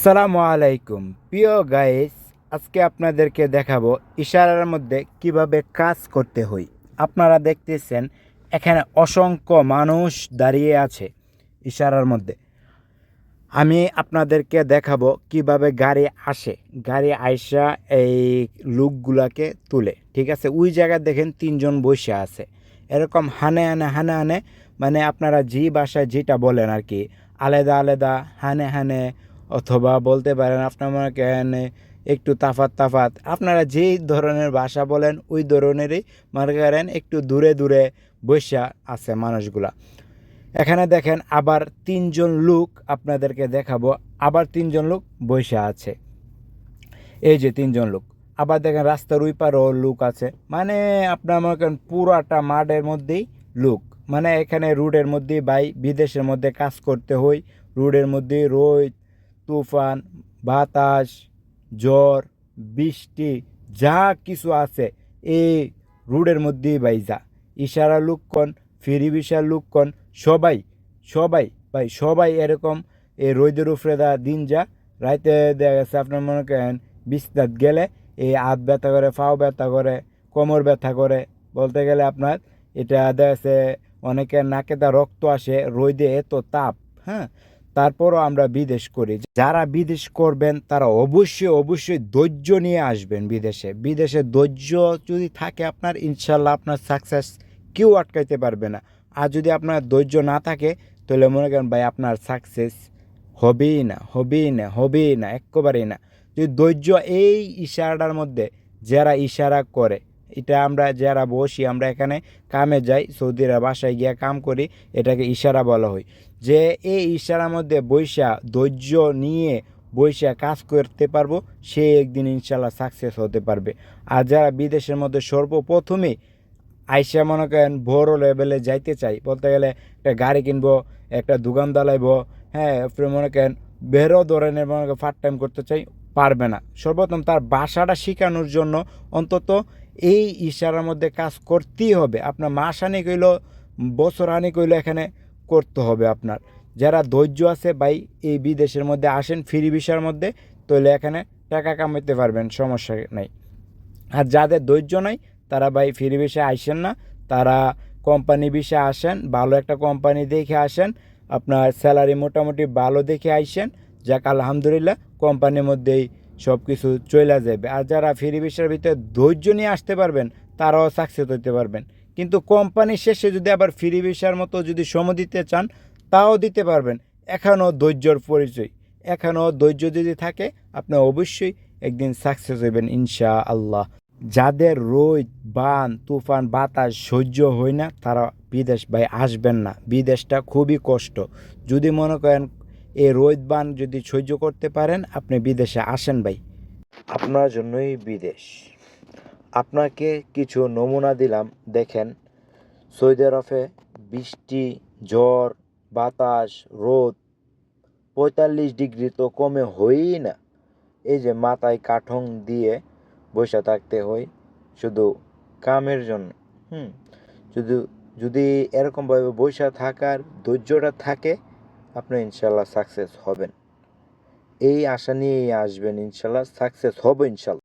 আসসালামু আলাইকুম। প্রিয় গাইস আজকে আপনাদেরকে দেখাবো ইশারার মধ্যে কীভাবে কাজ করতে হয়। আপনারা দেখতেছেন, এখানে অসংখ্য মানুষ দাঁড়িয়ে আছে ইশারার মধ্যে। আমি আপনাদেরকে দেখাবো কীভাবে গাড়ি আসে। গাড়ি আইসা এই লুকগুলাকে তুলে, ঠিক আছে? ওই জায়গায় দেখেন তিনজন বসে আছে। এরকম হানে হানে হানে হানে মানে আপনারা যে ভাষায় যেটা বলেন আর কি, আলাদা আলাদা, হানে হানে অথবা বলতে পারেন আপনার মনে করেন একটু তাফাত তাফাত, আপনারা যেই ধরনের ভাষা বলেন, ওই ধরনেরই মনে করেন একটু দূরে দূরে বসে আছে মানুষগুলা। এখানে দেখেন আবার তিনজন লোক আপনাদেরকে দেখাবো, আবার তিনজন লোক বসে আছে। এই যে তিনজন লোক, আবার দেখেন রাস্তার ওই পারেও লোক আছে। মানে আপনার মনে করেন পুরাটা মাঠের মধ্যেই লোক। মানে এখানে রোডের মধ্যে বাই বিদেশের মধ্যে কাজ করতে হয়, রোডের মধ্যে রোদ তুফান, বাতাস, জ্বর, বৃষ্টি, যা কিছু আছে, এই রোডের মধ্যেই বাই যা ইশারা লুকন ফিরি বিশাল লুকন সবাই সবাই, ভাই, সবাই এরকম এই রোদের উপরে দা দিন যা। রাইতে দেখা গেছে আপনার মনে করেন বিস্তার গেলে এই হাত ব্যথা করে, পাও ব্যথা করে, কোমর ব্যথা করে, বলতে গেলে আপনার এটা দেখা যাচ্ছে অনেকের নাকে দা রক্ত আসে, রোদে এত তাপ হ্যাঁ? তারপরও আমরা বিদেশ করি। যারা বিদেশ করবেন, তারা অবশ্যই অবশ্যই ধৈর্য নিয়ে আসবেন বিদেশে। বিদেশে ধৈর্য যদি থাকে আপনার, ইনশাল্লাহ আপনার সাকসেস কেউ আটকাইতে পারবে না। আর যদি আপনার ধৈর্য না থাকে, তাহলে মনে করেন ভাই আপনার সাকসেস হবেই না হবেই না হবেই না, একেবারেই না। যদি ধৈর্য এই ইশারাটার মধ্যে, যারা ইশারা করে এটা আমরা যারা বসি, আমরা এখানে কামে যাই, সৌদিরা বাসায় গিয়ে কাম করি, এটাকে ইশারা বলা হয়। যে এই ইশারার মধ্যে বৈশা ধৈর্য নিয়ে বৈশা কাজ করতে পারব, সে একদিন ইনশাল্লাহ সাকসেস হতে পারবে। আর যারা বিদেশের মধ্যে সর্বপ্রথমেই আইসা মনে করেন বড় লেভেলে যাইতে চাই বলতে গেলে একটা গাড়ি কিনবো, একটা দোকান দালাইবো হ্যাঁ মনে করেন বেরো ধরনের মনে করেন ফার্ট টাইম করতে চাই, পারবে না। সর্বপ্রথম তার ভাষাটা শেখানোর জন্য অন্তত এই ইশারার মধ্যে কাজ করতেই হবে। আপনার মাস হানি কইল বছর হানি কইল এখানে করতে হবে আপনার। যারা ধৈর্য আছে ভাই, এই বিদেশের মধ্যে আসেন, ফ্রি ভিসার মধ্যে, তাহলে এখানে টাকা কামাইতে পারবেন, সমস্যা নেই। আর যাদের ধৈর্য নাই, তারা ভাই ফ্রি ভিসা আসেন না। তারা কোম্পানি ভিসা আসেন, ভালো একটা কোম্পানি দেখে আসেন, আপনার স্যালারি মোটামুটি ভালো দেখে আইসেন। যাক, আলহামদুলিল্লাহ, কোম্পানির মধ্যেই সব কিছু চলে যাবে আর যারা ফ্রি ভিসার ভিতরে ধৈর্য নিয়ে আসতে পারবেন, তারাও সাকসেস হতে পারবেন। কিন্তু কোম্পানি শেষে যদি আবার ফ্রি ভিসার মতো যদি সময় দিতে চান, তাও দিতে পারবেন। এখনও ধৈর্যর পরিচয়। এখনও ধৈর্য যদি থাকে, আপনি অবশ্যই একদিন সাকসেস হইবেন ইনশা আল্লাহ যাদের রোদ, বান, তুফান, বাতাস সহ্য হয় না, তারা বিদেশ ভাই আসবেন না। বিদেশটা খুবই কষ্ট। যদি মনে করেন এই রোদ বান যদি সহ্য করতে পারেন, আপনি বিদেশে আসেন ভাই। আপনার জন্যই বিদেশ। আপনাকে কিছু নমুনা দিলাম, দেখেন। সৌদি আরবে বৃষ্টি, ঝড়, বাতাস, রোদ, পঁয়তাল্লিশ ডিগ্রি তো কমে হয়ই না। এই যে মাথায় কাঠং দিয়ে বসে থাকতে হয়, শুধু কামের জন্য। হুম, শুধু যদি এরকমভাবে বসে থাকার ধৈর্যটা থাকে আপনি ইনশাল্লাহ সাকসেস হবেন। এই আশা নিয়েই আসবেন ইনশাল্লাহ সাকসেস হবে ইনশাল্লাহ